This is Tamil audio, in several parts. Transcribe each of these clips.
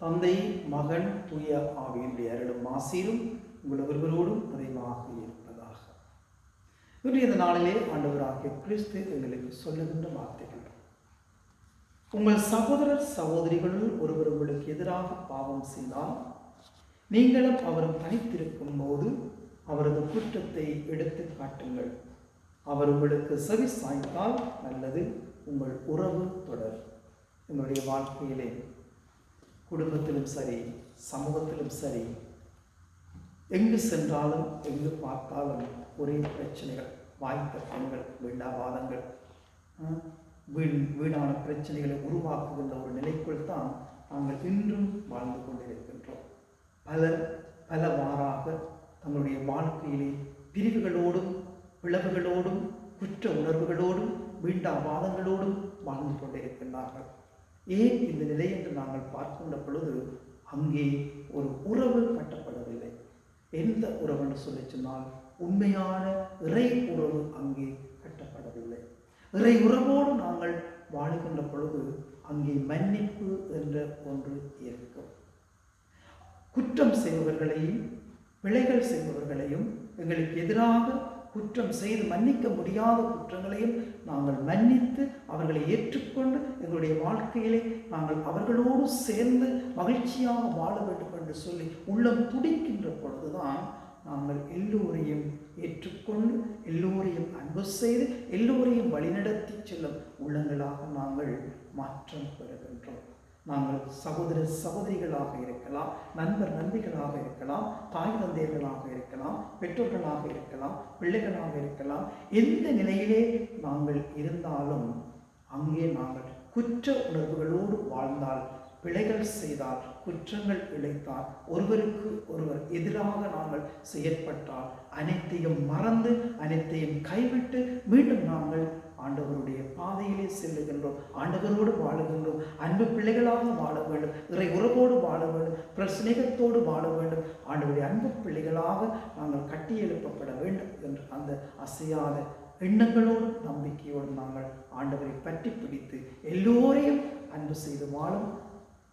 தந்தை மகன் தூய ஆவியினுடைய அருளும் ஆசீரும் உங்கள் ஒருவரோடும் நிறைவாக இருப்பதாக. இன்றைய இந்த நாளிலே ஆண்டவராகிய கிறிஸ்து எங்களுக்கு சொல்லுகின்ற வார்த்தைகள். உங்கள் சகோதரர் சகோதரிகளுள் ஒருவர் உங்களுக்கு எதிராக பாவம் செய்தால் நீங்களும் அவரும் தனித்திருக்கும் போது அவரது குற்றத்தை எடுத்து காட்டுங்கள். அவர் உங்களுக்கு செவி சாய்த்தால் நல்லது உங்கள் உறவு தொடர். எங்களுடைய வாழ்க்கையிலே குடும்பத்திலும் சரி சமூகத்திலும் சரி எங்கு சென்றாலும் எங்கு பார்த்தாலும் ஒரே பிரச்சனைகள். வாய்த்த பெண்கள் வீண்டாவாதங்கள் வீண் வீணான பிரச்சனைகளை உருவாக்குகின்ற ஒரு நிலைக்குள் தான் நாங்கள் இன்றும் வாழ்ந்து கொண்டிருக்கின்றோம். பலர் பலவாறாக தங்களுடைய வாழ்க்கையிலே பிரிவுகளோடும் பிளவுகளோடும் குற்ற உணர்வுகளோடும் வீண்டாவாதங்களோடும் வாழ்ந்து கொண்டிருக்கின்றார்கள். ஏன் இந்த நிலை என்று நாங்கள் பார்க்கின்ற பொழுது அங்கே ஒரு உறவு கட்டப்படவில்லை. எந்த உறவுன்னு சொல்லி சொன்னால் உண்மையான இறை உறவு அங்கே கட்டப்படவில்லை. இறை உறவோடு நாங்கள் வாழுகின்ற பொழுது அங்கே மன்னிப்பு என்ற ஒன்று இருக்கும். குற்றம் செய்பவர்களையும் பிழைகள் செய்பவர்களையும் எங்களுக்கு எதிராக குற்றம் செய்து மன்னிக்க முடியாத குற்றங்களையும் நாங்கள் மன்னித்து அவர்களை ஏற்றுக்கொண்டு எங்களுடைய வாழ்க்கையிலே நாங்கள் அவர்களோடு சேர்ந்து மகிழ்ச்சியாக வாழ வேண்டும் என்று சொல்லி உள்ளம் துடிக்கின்ற பொழுதுதான் நாங்கள் எல்லோரையும் ஏற்றுக்கொண்டு எல்லோரையும் அன்பு செய்து எல்லோரையும் வழிநடத்தி செல்லும் உள்ளங்களாக நாங்கள் மாற்றம் பெறுகின்றோம். நாங்கள் சகோதர சகோதரிகளாக இருக்கலாம் நண்பர் நண்பிகளாக இருக்கலாம் தாய் தந்தையர்களாக இருக்கலாம் பெற்றோர்களாக இருக்கலாம் பிள்ளைகளாக இருக்கலாம். எந்த நிலையிலே நாங்கள் இருந்தாலும் அங்கே நாங்கள் குற்ற உணர்வுகளோடு வாழ்ந்தால் பிழைகள் செய்தால் குற்றங்கள் இழைத்தால் ஒருவருக்கு ஒருவர் எதிராக நாங்கள் செயற்பட்டால் அனைத்தையும் மறந்து அனைத்தையும் கைவிட்டு மீண்டும் நாங்கள் ஆண்டவருடைய பாதையிலே செல்லுகின்றோம். ஆண்டவரோடு வாழுகின்றோம். அன்பு பிள்ளைகளாக வாழ வேண்டும். இறை உறவோடு வாழ வேண்டும். பிரசனேகத்தோடு வாழ வேண்டும். ஆண்டவருடைய அன்பு பிள்ளைகளாக நாங்கள் கட்டி எழுப்பப்பட வேண்டும் என்று அந்த அசையாத எண்ணங்களோடும் நம்பிக்கையோடும் நாங்கள் ஆண்டவரை பற்றி பிடித்து எல்லோரையும் அன்பு செய்து வாழும்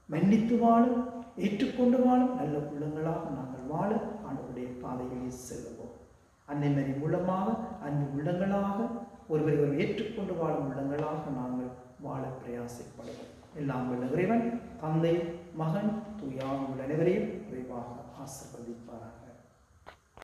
மன்னித்து வாழும் ஏற்றுக்கொண்டு வாழும் நல்ல உள்ளங்களாக நாங்கள் வாழ ஆண்டவருடைய பாதையிலே செல்லுவோம் அன்னை மரி மூலமாக அன்பு உள்ளங்களாக ஒருவரை ஒரு ஏற்றுக்கொண்டு வாழும் உள்ளங்களாக நாங்கள் வாழ பிரயாசப்படுவோம். எல்லாம் உள்ள இறைவன் தந்தை மகன் தூயான் உள்ள அனைவரையும் விரைவாக ஆசிர்வதிப்பார்கள்